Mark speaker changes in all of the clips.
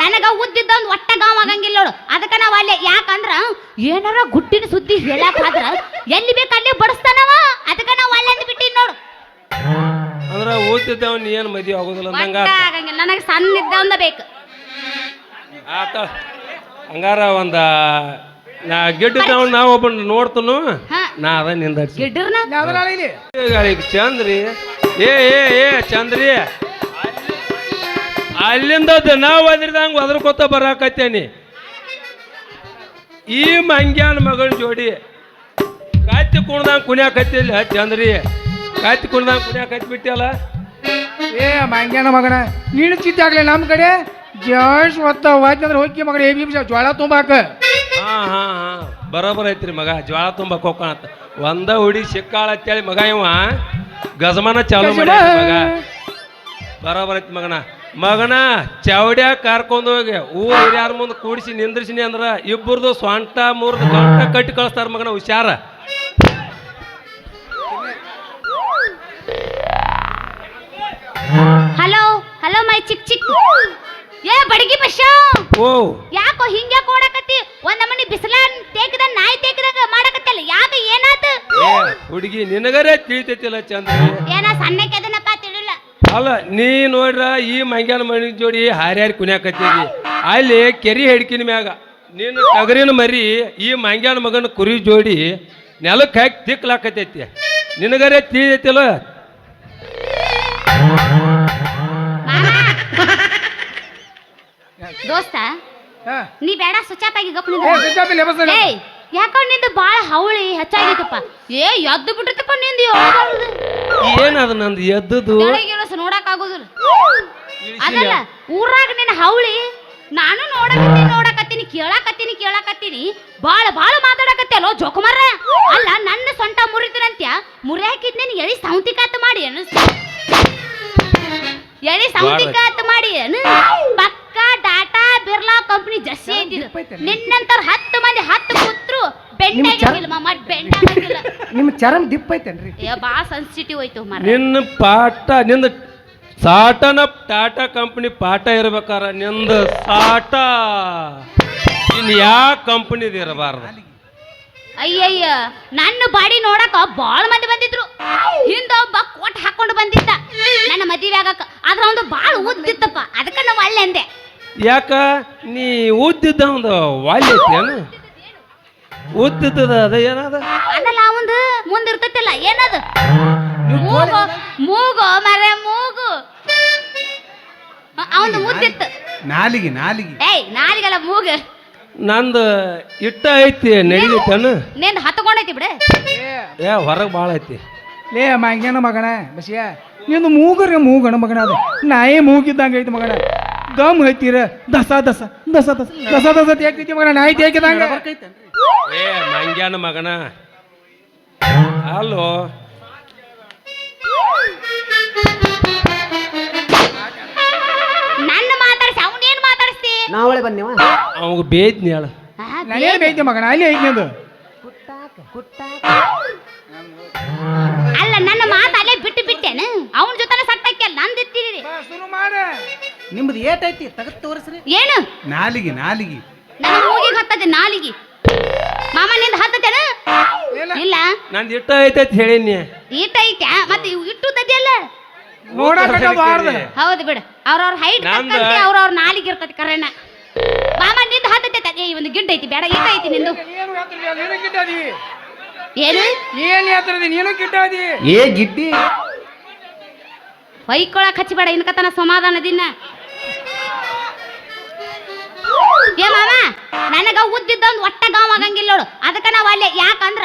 Speaker 1: ನನಗ ಉದ್ದಿದ್ದ ಒಂದು ಒಟ್ಟ ಗಾವ್ ಆಗಂಗಿಲ್ಲ ನೋಡು. ಅದಕ್ಕೆ ನಾವು ಅಲ್ಲೇ ಯಾಕಂದ್ರ ಏನಾರ ಗುಟ್ಟಿನ ಸುದ್ದಿ ಹೇಳಕ್ ಆದ್ರ ಎಲ್ಲಿ ಬೇಕು ಅಲ್ಲಿ ಬಡಿಸ್ತಾನವ. ಅದಕ್ಕೆ ನಾವು ಅಲ್ಲೇ ಅಂದ್ ಬಿಟ್ಟಿನ್ ನೋಡು.
Speaker 2: ಅಂದ್ರ ಓದ್ತಿದ್ದವ್ ನೀ ಏನ್ ಮದಿ ಆಗೋದಿಲ್ಲ ಅಂದಂಗ
Speaker 1: ಒಟ್ಟ ಆಗಂಗಿಲ್ಲ. ನನಗೆ ಸಣ್ಣ ಇದ್ದ ಬೇಕು.
Speaker 2: ಆತ. ಹಂಗಾರ ಒಂದ ನಾ ಗೆಡ್ಡಿದ್ದವ್ ನಾ ಒಬ್ಬ ನೋಡ್ತನು.
Speaker 1: ಹಾ.
Speaker 2: ನಾ ಅದ ನಿಂದ
Speaker 1: ಗಿಡ್ಡರ್ನ?
Speaker 2: ಚಂದ್ರಿ. ಏ ಏ ಏ ಚಂದ್ರಿ. ಅಲ್ಲಿಂದ ದಿನ ಒದ್ರಿದಂಗೆ ಒದ್ರಕೋತ ಬರಾಕತ್ತೇನಿ. ಈ ಮಂಗ್ಯಾನ ಮಗಳ ಜೋಡಿ ಕಾಯ್ತಿ ಕುಣ್ದಂಗ ಕುಣ್ಯಾಕತ್ತಿಲ್ಲ ಚಂದ್ರಿ ಕಾಯ್ತಿ ಕುಣ್ದಂಗ ಕುಣ್ಯಾಕತ್ತಿ ಬಿಟ್ಟಿಯಲ್ಲ
Speaker 3: ಏ ಮಂಗ್ಯಾನ ಮಗನ ನೀನು ಆಗಲಿ ನಮ್ಮ ಕಡೆ ಜಸ್ಟ್ ಒತ್ತ ವಾಯ್ತಂದ್ರೆ ಹೋಗಿ ಮಗನ ಏ ಬಿ ಜ್ವಾಳ ತುಂಬಾಕ.
Speaker 2: ಹಾ ಹಾ ಹಾ. ಬರೋಬರ್ ಐತ್ರಿ ಮಗ ಜ್ವಾಳ ತುಂಬಾಕ ಕೊಕ್ಕಣತ್ತ ಒಂದ ಹುಡಿ ಸಿಕ್ಕಾಳ ಅಂತೇಳಿ ಮಗ ಇವ ಗಜಮಾನ ಚಾಲು ಮಾಡ್ಯಾನ ಮಗ. ಬರೋಬರ್ ಐತಿ ಮಗನ. ಮಗನ ಚೌಡ್ಯಾಗ ಕರ್ಕೊಂಡು ಹೋಗಿ ಊರ್ ಹಿರಿಯಾರ ಮುಂದೆ ಕೂಡಿಸಿ ನಿಂದ್ರಿಸಿನಿ ಅಂದ್ರ ಇಬ್ಬರದು ಸ್ವಂಟ ಮೂರ್ದು ಗಂಟ ಕಟ್ಟಿ ಕಳಿಸ್ತಾರ ಮಗನ ಹುಷಾರ.
Speaker 1: Hello hello my chick chick. ಏ ಬಡಗಿ ಬಶ
Speaker 2: ಓ.
Speaker 1: ಯಾಕೋ ಹಿಂಗೇ ಓಡಾಕತ್ತಿ ಒಂದ್ ನಮನಿ ಬಿಸಿಲ ತೇಕದ ನಾಯಿ ತೇಕದಾಗ ಮಾಡಕತ್ತಲ್ಲ ಯಾಕ ಏನಾತ?
Speaker 2: ಹುಡುಗಿ ನಿನಗರೇ ತಿಳಿತೈತಿಲ್ಲ ಚಂದ್ರ.
Speaker 1: ಏನ ಸಣ್ಣಕ್ಕೆ
Speaker 2: ಅಲ್ಲ ನೀ ನೋಡ್ರ ಈ ಮಂಗ್ಯಾನ ಮನಿ ಜೋಡಿ ಹಾರ್ಯಾರಿ ಕುನ್ಯಾಕತ್ತೀವಿ ಅಲ್ಲಿ ಕೆರಿ ಹಿಡ್ಕಿನ ಮ್ಯಾಗ ನೀನು ತಗರಿನ ಮರಿ ಈ ಮಂಗ್ಯಾನ ಮಗನ ಕುರಿ ಜೋಡಿ ನೆಲಕ್ಕೆ ಹಾಕಿ ತಿಕ್ಲಾಕತೈತಿ ನಿನಗರೇ ತಿಳಿದೈತಿಲ್ಲ?
Speaker 1: ದೋಸ್ತ
Speaker 3: ಹಾ.
Speaker 1: ನೀ ಬೇಡ
Speaker 3: ಸುಚಾಪಿ.
Speaker 1: ಯಾಕೋ ನಿಂದು ಬಾಳ ಹವಳಿ ಹೆಚ್ಚಾಗಿತ್ತಪ್ಪ. ಏ ಎದ್ದು ಬಿಟ್ಟಿರ್ತಪ್ಪ ನಿಂದು
Speaker 2: ಏನದ ನಂದು ಎದ್ದದು?
Speaker 1: ನೋಡಕ್ ಆಗೋದಿಲ್ಲ. ಅದಲ್ಲ ಊರಾಗ ನಿನ್ನ ಹೌಳಿ ನಾನು ನೋಡಕತ್ತೀನಿ ನೋಡಕತ್ತೀನಿ ಕೇಳಕತ್ತೀನಿ ಕೇಳಕತ್ತೀನಿ ಬಾಳ ಬಾಳ ಜೋಕ ಜೋಕುಮಾರ? ಅಲ್ಲ ನನ್ನ ಸೊಂಟ ಮುರಿತೀನಂತ್ಯ ಮುರಿಯಾಕಿದ್ನೇನು ಎಳಿ ಸೌಂತಿಕಾತ ಮಾಡಿ ಏನು? ಎಳಿ ಸೌಂತಿಕಾತ ಮಾಡಿ ಏನು? ಪಕ್ಕ ಡಾಟಾ ಬಿರ್ಲಾ ಕಂಪ್ನಿ ಜಸ್ಸಿ ಐತಿ ನಿನ್ನಂತರ ಹತ್ತು ಮಂದಿ ಹತ್ತು ಕೂತ್ರು ಬೆಂಡ್ ಆಗಿಲ್ಲ ಮಾಮ ಬೆಂಡ್ ಆಗಿಲ್ಲ
Speaker 3: ನಿಮ್ಮ ಚರಮ್ ದಿಪ್ಪ ಐತೇನ್ರಿ?
Speaker 1: ಏ ಬಾಳ ಸೆನ್ಸಿಟಿವ್ ಐತು ಮರ
Speaker 2: ನಿನ್ನ ಪಾಠ ನಿಂದ ಸಾಟನ ಟಾಟಾ ಕಂಪ್ನಿ ಪಾಠ ಇರ್ಬೇಕಾರ ನಿಂದ ಸಾಟ. ಇನ್ ಯಾವ ಕಂಪನಿ ಇರಬಾರ್ದು?
Speaker 1: ಅಯ್ಯಯ್ಯ ನನ್ನ ಬಾಡಿ ನೋಡಕ ಬಾಳ ಮಂದಿ ಬಂದಿದ್ರು. ಹಿಂದ ಒಬ್ಬ ಕೋಟ್ ಹಾಕೊಂಡು ಬಂದಿದ್ದ. ನನ್ನ ಮದುವೆ ಆಗಕ ಆದ್ರ ಒಂದು ಬಾಳ ಉದ್ದಿತ್ತಪ್ಪ. ಅದಕ್ಕ ನಾವು ಅಲ್ಲೇ ಅಂದೆ.
Speaker 2: ಯಾಕ? ನೀ ಉದ್ದಿದ್ದ ಒಂದು ವಾಲ್ಯ ಐತೇನು ಉದ್ದಿದ್ದದ ಅದ ಏನದ
Speaker 1: ಅದಲ್ಲ ಮುಂದ್ ಇರ್ತೈತಿಲ್ಲ ಏನದು? ಮೂಗು ಮೂಗು ಮರೆ ಮೂಗು. ಅವನು ಮುದ್ದಿತ್ತು.
Speaker 3: ನಾಲಿಗೆ ನಾಲಿಗೆ.
Speaker 1: ಏಯ್ ನಾಲಿಗೆಲ್ಲ ಮೂಗು.
Speaker 2: ನಂದು ಇಟ್ಟ ಐತಿ ನಡಿದೈತೇನು
Speaker 1: ನಿಂದ ಹತ್ಕೊಂಡೈತಿ ಬಿಡ.
Speaker 2: ಏ ಹೊರಗೆ ಭಾಳ ಐತಿ.
Speaker 3: ಲೇ ಮಂಗ್ಯಾನ ಮಗಣ ಬಸಿಯ? ನಿಂದು ಮೂಗರ ಮೂಗಣ ಮಗಣ ಅದು. ನಾಯಿ ಮೂಗಿದ್ದಂಗೆ ಐತಿ ಮಗಣ ಗಮ್ ಐತಿರ ದಸ ದಸ ದಸ ದಸ ದಸ ದಸ ತೇಕೈತಿ ಮಗಣ ನಾಯಿ ತೇಕಿದಂಗ
Speaker 2: ಏ ಮಂಗ್ಯಾನ ಮಗನ. ಅಲ್ಲೋ
Speaker 1: ನನ್ನ ಮಾತಾಡ್ಸಿ ಅವನೇನ್ ಮಾತಾಡಿಸ್ತಿ
Speaker 4: ನಾವಳೆ ಬನ್ನಿವ
Speaker 2: ಅವಾಗ ಬೇಯ್ತೀನಿ ಹೇಳ.
Speaker 3: ನಾನೇನು ಬೈತಿ ಮಗನ? ಅಲ್ಲಿ ಐತಿ ನಿಂದು?
Speaker 1: ಅಲ್ಲ ನನ್ನ ಮಾತು ಅಲ್ಲೇ ಬಿಟ್ಟು ಬಿಟ್ಟೇನು? ಅವನ ಜೊತೆ ಸಟ್ಟಕ್ಕೆ ನಂದಿತ್ತೀರಿ
Speaker 3: ಶುರು ಮಾಡ.
Speaker 4: ನಿಮ್ದು ಏಟೈತಿ ತಗದ್ ತೋರಿಸ್ರಿ.
Speaker 1: ಏನು?
Speaker 3: ನಾಲಿಗೆ ನಾಲಿಗೆ.
Speaker 1: ನನ್ನ ಮೂಗಿಗೆ ಹತ್ತದೆ ನಾಲಿಗೆ. ಮಾಮ ನಿಂದ ಹತ್ತದೇನ? ಇಲ್ಲ.
Speaker 2: ನಂದು ಇಟ್ಟ ಅಂತ ಹೇಳಿನಿ.
Speaker 1: ಈಟ ಐತ್ಯಾ ಮತ್ತೆ ಇವು ಇಟ್ಟು ದದ್ದಿಯಲ್ಲ
Speaker 3: ನೋಡಕ ಬಾರ್ದ.
Speaker 1: ಹೌದು ಬಿಡು. ಅವ್ರವ್ರ ಹೈಟ್
Speaker 2: ಕಟ್ಟಿ
Speaker 1: ತಕ್ಕಂತೆ ಅವ್ರವ್ರ ನಾಲಿಗೆ ಇರ್ತೈತಿ ಕರೆನ. ಮಾಮ ನಿಂದ ಹತ್ತೈತೆ ಏ ಒಂದು ಗಿಡ್ಡ ಐತಿ ಬೇಡ ಈಟ ಐತಿ ನಿಂದು.
Speaker 3: ಏನು ಹೇಳ್ತಿದ್ದಿ? ನೀನು ಕಿಟ್ಟಾದಿ
Speaker 1: ಏನು?
Speaker 3: ಏನ್ ಹೇಳ್ತಿರದಿ ನೀನು ಕಿಟ್ಟಾದಿ
Speaker 4: ಏ ಗಿಡ್ಡಿ?
Speaker 1: ಹೊಯ್ಕೊಳಕ್ ಹಚ್ಚಬೇಡ ಇನ್ಕತನ ಸಮಾಧಾನದಿನ್ನ ಏ ಮಾಮ ನನಗ ಉದ್ದಿದ್ದ ಒಂದು ಒಟ್ಟ ಗಾವ್ ಆಗಂಗಿಲ್ಲ ನೋಡು. ಅದಕ್ಕೆ ನಾವು ಅಲ್ಲೇ ಯಾಕಂದ್ರ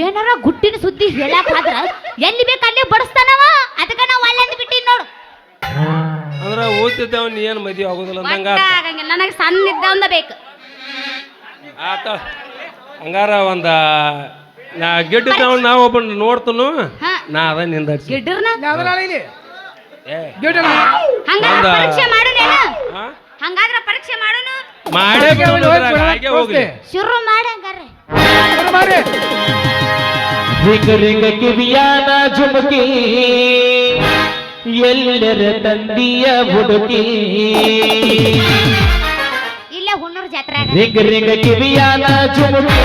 Speaker 1: ಏನಾರ ಗುಟ್ಟಿನ ಸುದ್ದಿ ಹೇಳಕ್ ಆದ್ರ ಎಲ್ಲಿ ಬೇಕು ಅಲ್ಲಿ ಬಡಿಸ್ತಾನವ. ಅದಕ್ಕೆ ನಾವು ಅಲ್ಲೇ ಅಂದ್ ಬಿಟ್ಟಿನ್ ನೋಡು.
Speaker 2: ಅಂದ್ರ ಓದ್ತಿದ್ದವ್ ನೀ ಏನು ಮದುವೆ ಆಗೋದಿಲ್ಲ ಅಂದಂಗ
Speaker 1: ಒಟ್ಟ ಆಗಂಗಿಲ್ಲ ನನಗೆ ಸಣ್ಣ ಇದ್ದವಂದ ಬೇಕು.
Speaker 2: ಆತ. ಹಂಗಾರ ಒಂದ ನಾ ಗೆಡ್ಡಿದ್ದವ್ ನಾ ಒಬ್ಬ ನೋಡ್ತನು
Speaker 1: ಹಾ.
Speaker 2: ನಾ ಅದ ನಿಂದರ್ಸಿ.
Speaker 1: ಗಿಡ್ಡರ್ನ
Speaker 3: ಯಾವ್ದ್ರ ಇಲ್ಲಿ.
Speaker 2: ಏ.
Speaker 1: ಹಂಗಾದ್ರ
Speaker 2: ಒಂದ-
Speaker 1: ಪರೀಕ್ಷೆ ಮಾಡೋಣ
Speaker 2: ಹಾ?
Speaker 1: ಹಂಗಾದ್ರ ಪರೀಕ್ಷೆ ಮಾಡೋನು
Speaker 2: ಮಾಡೇ ಬಿಡು ಅದ್ರಾಗ, ಹಾಗೆ ಹೋಗ್ಲಿ.
Speaker 1: ಶುರು ಮಾಡಂಗಾರೆ.
Speaker 3: ಶುರು ಮಾಡಿ.
Speaker 5: ರಿಂಗ ರಿಂಗ ಕಿವಿಯಾನ ಜುಮುಕಿ ಎಲ್ಲರ ತಂದಿಯ ಹುಡುಕಿ.
Speaker 1: ಜಾತ್ರೆಯಾಗ
Speaker 5: ರಿಂಗ ರಿಂಗ ಕಿವಿಯಾನ ಜುಮುಕಿ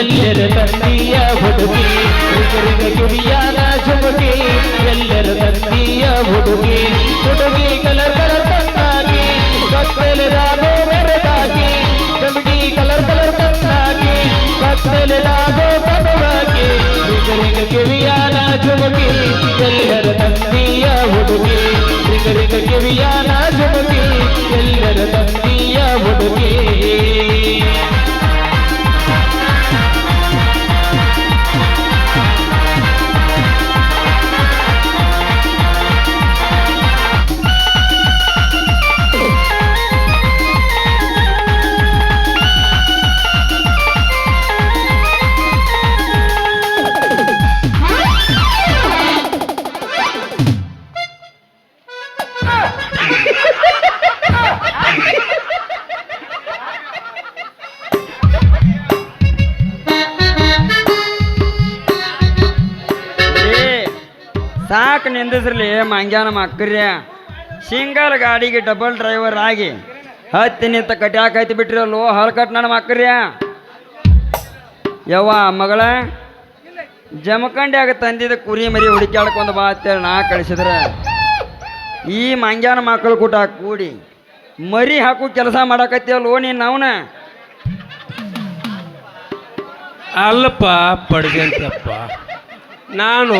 Speaker 5: ಎಲ್ಲರ ತಂದಿಯ ಹುಡುಗಿ ರಿಂಗ ರಿಂಗ ಕಿವಿಯಾನ ಜುಮುಕಿ ಎಲ್ಲರ ತಂದೆಯ ಹುಡುಗಿ ಕಲರ್ ತಂದಾಗಿ ಕತ್ತಲೆ ಕಮಗಿ ಕಲರ್ ಕಲರ್ ತಂದಾಗಿ ಕತ್ತಲೆದಾಗೋ ಬದವಾಗಿ ರಿಂಗ ರಿಂಗ ಕಿವಿಯಾನ ಜುಮಗಿ ಎಲ್ಲರ ತಂದೆಯ ಹುಡುಗಿ ರಿಂಗ ರಿಂಗ ಕಿವಿಯಾನ ಜುಮಗಿ ಎಲ್ಲರ ತಂದೆಯ ಹುಡುಗಿ.
Speaker 6: ಸಾಕು ನಿಂದಿಸ್ರಲಿ, ಮಂಗ್ಯಾನ ಮಕ್ಕರ್ಯ ಸಿಂಗಲ್ ಗಾಡಿಗೆ ಡಬಲ್ ಡ್ರೈವರ್ ಆಗಿ ಹತ್ತಿ ನಿಂತ ಕಟ್ಯಾಕೈತಿ ಬಿಟ್ರಲ್ಲೋ, ಹಲ್ಕಟ್ ನನ್ನ ಮಕ್ಕರ್ಯ ಯವ್ವ ಮಗಳ, ಜಮಖಂಡ್ಯಾಗ ತಂದಿದ್ದ ಕುರಿ ಮರಿ ಹುಡುಕ್ಯಾಡ್ಕೊಂಡು ಬಾ ಅಂತೇಳಿ ನಾ ಕಳಿಸಿದ್ರೆ. ಈ ಮಂಗ್ಯಾನ ಮಕ್ಕಳು ಕೂಟ ಕೂಡಿ ಮರಿ ಹಾಕು ಕೆಲಸ ಮಾಡಕತ್ತಿಯಲ್ಲೋ ನೀನು ಅವನ.
Speaker 2: ಅಲ್ಲಪ್ಪ ಪಡ್ಗಂತಪ್ಪ ನಾನು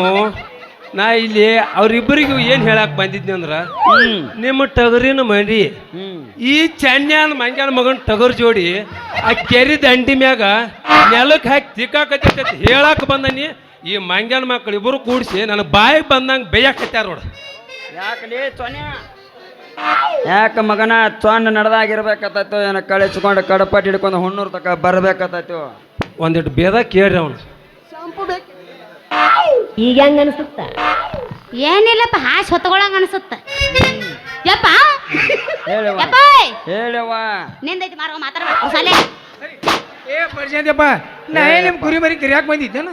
Speaker 2: ನಾ ಇಲ್ಲಿ ಅವ್ರಿಬ್ಬರಿಗೂ ಏನು ಹೇಳಕ್ ಬಂದಿದ್ನಿ ಅಂದ್ರ ನಿಮ್ಮ ಟಗರಿನ ಮರಿ
Speaker 6: ಹ್ಮ್.
Speaker 2: ಈ ಚನ್ಯಾನ ಮಂಗ್ಯಾನ ಮಗನ ಟಗರ್ ಜೋಡಿ ಆ ಕೆರಿ ದಂಡಿ ಮ್ಯಾಗ ನೆಲಕ್ಕೆ ಹಾಕಿ ತಿಕ್ಕಾಕತ್ತೈತಿ ಹೇಳಕ್ ಬಂದನಿ. ಈ ಮಂಗ್ಯಾನ ಮಕ್ಕಳು ಇಬ್ಬರು ಕೂಡಿಸಿ ನನ್ನ ಬಾಯಿ ಬಂದಂಗೆ ಬೇಯಕತ್ತಾರ ನೋಡ.
Speaker 6: ಯಾಕಲೇ ಯಾಕ ಮಗನ ಚೊನ್ನ ನಡೆದಾಗಿರ್ಬೇಕತ್ತೋ ಏನ ಕಳಿಸ್ಕೊಂಡು ಕಡಪಟ್ಟಿ ಹಿಡ್ಕೊಂಡು ಹುಣ್ಣೂರ್ ತಕ ಬರ್ಬೇಕತ್ತೈತೋ
Speaker 2: ಒಂದಿಟ್ಟು ಬೇದ ಕೇಳ್ರಿ ಅವನು.
Speaker 7: ಈಗ ಹೆಂಗ ಅನ್ಸುತ್ತ?
Speaker 1: ಏನಿಲ್ಲಪ್ಪ ಹಾಸ್ ಹೊತ್ಕೊಳಂಗ ಅನ್ಸುತ್ತ. ಯಪ್ಪ!
Speaker 6: ಹೇಳವ
Speaker 1: ಯಪ್ಪ! ನಿಂದೈತಿ ಮಾರ್ಗ ಮಾತಾಡ್ಬೇಕು ಸಾಲೆ
Speaker 3: ಏ ಪರಿಚಯಪ್ಪ ನಾ ಏನ್ ನಿಮ್ ಕುರಿ ಮರಿ ಕರಿಯಾಕ ಬಂದಿದ್ದೇನ?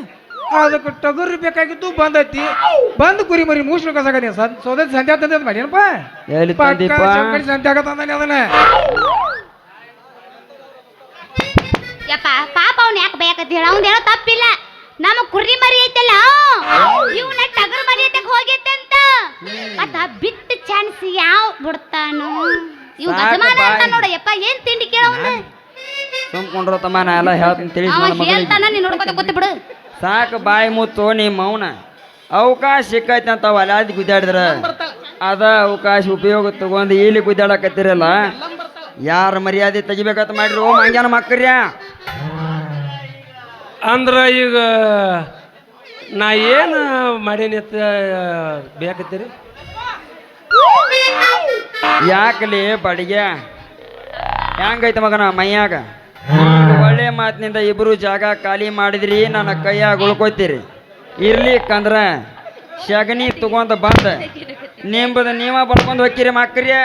Speaker 3: ಅದಕ್ಕೆ ಟಗರು ಬೇಕಾಗಿತ್ತು ಬಂದೈತಿ. ಬಂದು ಕುರಿ ಮರಿ ಮೂಸ್ಲು ಕಸಾಕತ್ತಿ ಸೋದ ಸಂತೆ ತಂದೆ ಮಾಡ್ಯನಪ್ಪ?
Speaker 6: ಎಲ್ಲಿ ತಂದಿಪ್ಪ
Speaker 3: ಶಂಕರಿ ಸಂತ್ಯಾಗ ತಂದಾನೆ ಅದನ್ನ.
Speaker 1: ಯಪ್ಪ ಪಾಪ ಅವ್ನ ಯಾಕೆ ಬೇಕಂತ ಹೇಳ. ಅವ್ನ ಹೇಳೋ ತಪ್ಪಿಲ್ಲ. ನಮ್ಮ ಕುರಿ ಮರಿ ಐತಲ್ಲ ಇವನ ಟಗರ್ ಮರಿ ಐತಕ್ ಹೋಗೈತೆ ಅಂತ ಮತ್ತ ಬಿಟ್ಟ ಚಾನ್ಸ್ ಯಾವ ಬಿಡ್ತಾನು? ಇವ್
Speaker 6: ಸಾಕು
Speaker 1: ಗಜಮಾನ ಅಂತ
Speaker 6: ಬಾಯ್.
Speaker 1: ನೋಡ ಯಪ್ಪ ಏನ್ ತಿಂಡಿ ಕೇಳವನ
Speaker 6: ಸುಮ್ಕೊಂಡ್ರ ತಮ್ಮ ನಾ ಎಲ್ಲ ಹೇಳ್ತೀನಿ ತಿಳಿಸಿ
Speaker 1: ಅವ
Speaker 6: ನನ್ನ ಮಗಳಿಗೆ
Speaker 1: ಹೇಳ್ತಾನ ನೀನ್ ನೋಡ್ಕೊತ ಕೂತ್ ಬಿಡು.
Speaker 6: ಸಾಕು ಬಾಯಿ ಮುತ್ತು ನೀ ಮೌನ ಅವಕಾಶ ಸಿಕ್ಕೈತೆ ಅಂತ ಒಲಾದಿ ಗುದ್ದಾಡಿದ್ರ. ಅದ ಅವಕಾಶ ಉಪಯೋಗ ತಗೊಂಡು ಇಲ್ಲಿ ಗುದ್ದಾಡಕತ್ತಿರಲ್ಲ. ಯಾರ ಮರ್ಯಾದೆ ತೆಗಿಬೇಕಂತ ಮಾಡಿರಿ ಓ ಮಂಗ್ಯಾನ ಮಕ್ಕರ್ಯ
Speaker 2: ಅಂದ್ರ ಈಗ ನಾ ಏನು ಮಾಡೀನಿ ಅಂತ ಬೇಕತ್ತೀರಿ?
Speaker 6: ಯಾಕಲಿ ಬಡಿಗೆ? ಹೆಂಗೈತೆ ಮಗನ ಮೈಯಾಗ? ಒಳ್ಳೆ ಮಾತಿನಿಂದ ಇಬ್ರು ಜಾಗ ಖಾಲಿ ಮಾಡಿದ್ರಿ ನನ್ನ ಕೈಯಾಗ ಉಳ್ಕೊತೀರಿ. ಇರ್ಲಿಕ್ಕಂದ್ರ ಶಗನಿ ತಗೊಂತ ಬಂದ. ನಿಂಬದ ನೀವ ಬಳ್ಕೊಂಡ್ ಹೋಗ್ತೀರಿ ಮಕ್ಕರ್ಯ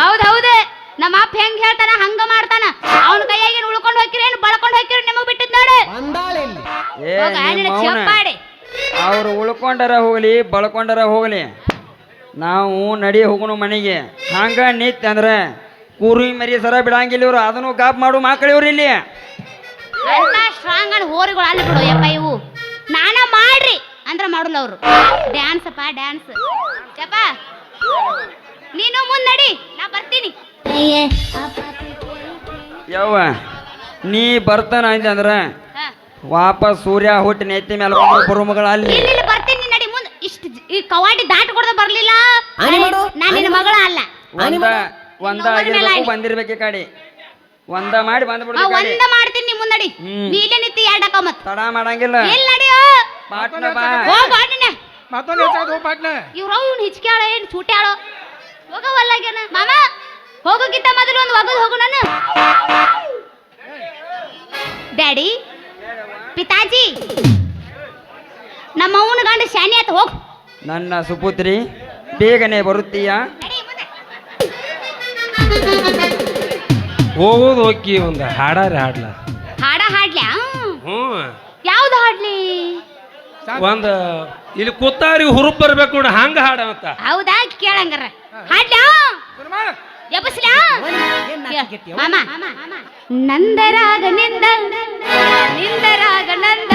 Speaker 1: ಹೌದ್ ಹೌದೇ ನಮ್ಮ ಅಪ್ಪ ಹೆಂಗ್ ಹೇಳ್ತಾನ ಹಂಗ ಮಾಡ್ತಾನ. ಅವನ ಕೈಯಾಗ ಉಳ್ಕೊಂಡ್ ಹೋಗಿರಿ ಏನ್ ಬಳ್ಕೊಂಡ್ ಹೋಗಿರಿ ನಿಮಗ್ ಬಿಟ್ಟಿದ್ ನೋಡು.
Speaker 6: ಏ ಅವ್ರು ಉಳ್ಕೊಂಡರ ಹೋಗ್ಲಿ ಬಳ್ಕೊಂಡರ ಹೋಗ್ಲಿ. ನಾವು ನಡಿ ಹೋಗೋಣ ಮನೆಗೆ. ಹಂಗ ನಿತ್ಯ ಅಂದ್ರೆ ಕುರಿ ಮರಿ ಸರ ಬಿಡಂಗಿಲ್ಲ ಇವ್ರು. ಅದನ್ನು ಗಾಪ್ ಮಾಡು ಮಕ್ಕಳು ಇವ್ರು ಇಲ್ಲಿ.
Speaker 1: ಅಂತ ಸ್ಟ್ರಾಂಗ್ ಆಗಿ ಹೋರಿಗಳು ಅಲ್ಲಿ ಬಿಡು ಯಪ್ಪ ಇವು. ನಾನ ಮಾಡ್ರಿ ಅಂದ್ರೆ ಮಾಡಲ್ಲ ಅವರು. ಡ್ಯಾನ್ಸ್ ಅಪ್ಪ ಡ್ಯಾನ್ಸ್ ಚಪ್ಪ ನೀನು ಮುಂದೆ ನಡಿ ನಾ ಬರ್ತೀನಿ.
Speaker 6: ಯವ್ವ ನೀ ಬರ್ತಾನ ಅಂದೆ ಅಂದ್ರೆ
Speaker 1: ಹಾ.
Speaker 6: ವಾಪಸ್ ಸೂರ್ಯ ಹುಟ್ಟಿ ನೆತ್ತಿ ಮೇಲೆ ಬರುಮಗಳ ಬರೋ ಮಗಳ ಅಲ್ಲಿ
Speaker 1: ಕವಾಟಿ ದಾಟ ಕೊಡದ ಬರ್ಲಿಲ್ಲ.
Speaker 7: ಆನೆ ಮಾಡು.
Speaker 1: ನಾನು ನಿನ್ನ ಮಗಳ ಅಲ್ಲ.
Speaker 6: ಒಂದ ಒಂದ ಆಗಿರ್ಬೇಕು ಬಂದಿರ್ಬೇಕು ಈ ಕಡೆ. ಒಂದ ಮಾಡಿ
Speaker 1: ಆ,
Speaker 6: ಬಂದ್ಬಿಡ್ಬೇಕು ಈ ಕಡೆ.
Speaker 1: ಒಂದ ಮಾಡ್ತೀನಿ ನೀ ಮುಂದ್ ನಡಿ
Speaker 6: ಹ್ಮ್.
Speaker 1: ನೀ ಇಲ್ಲೇ ನಿಂತಿ ಎರಡಕ್ಕ ಮತ್.
Speaker 6: ತಡ ಮಾಡಂಗಿಲ್ಲ.
Speaker 1: ಇಲ್ಲ ನಡಿಯೋ
Speaker 6: ಪಾಟ್ನ ಬಾ.
Speaker 1: ಹೋಗ್ ನಿನ್ನ.
Speaker 3: ಮತ್ತೊಂದು ಹೆಚ್ಚಾಗ ಹೋಗ್ ಪಾಟ್ನ
Speaker 1: ಇವ್ರ ಅವ್ನು ಹಿಚ್ಕ್ಯಾಳ ಏನ್ ಚೂಟ್ಯಾಳೋ? ಹೋಗವಲ್ಲಾಗ್ಯಾನ ಮಾಮ ಹೋಗೋಕ್ಕಿಂತ ಮೊದಲು ಒಂದು ಒಗದು ಹೋಗು ನಾನು. ಡ್ಯಾಡಿ ಪಿತಾಜಿ ನಮ್ಮ ಅವನ ಗಂಡ ಶಾನಿ ಆತ ಹೋಗ್.
Speaker 6: ನನ್ನ ಸುಪುತ್ರಿ ಬೇಗನೆ ಬರುತ್ತೀಯ.
Speaker 2: ಹೋಗೋದು ಹೋಗಿ ಒಂದು ಹಾಡಾರ ಹಾಡ್ಲ.
Speaker 1: ಹಾಡ ಹಾಡ್ಲ್ಯಾ
Speaker 2: ಹ್ಞೂ.
Speaker 1: ಯಾವ್ದು ಹಾಡ್ಲಿ?
Speaker 2: ಒಂದು ಇಲ್ಲಿ ಕುತ್ತಾರಿ ಹುರುಪ್ ಬರ್ಬೇಕು ನೋಡಿ ಹಂಗ ಹಾಡ ಅಂತ
Speaker 1: ಹೌದಾ? ಕೇಳಂಗಾರ. ಹಾಡ್ಲ್ಯಾ.
Speaker 4: ಗೆಟ್ಟಿ
Speaker 1: ಮಾಮ. ನಂದರಾಗ ನಿಂದ ನಿಂದರಾಗ ನಂದ.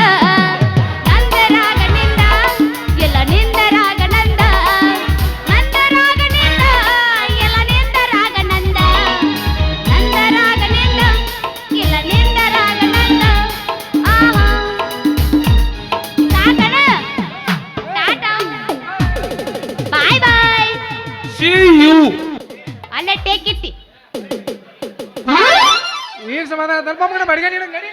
Speaker 3: ಸ್ವಲ್ಪ ಮಗನ ಬಡಿಗೆ ನೀನು ನಡಿ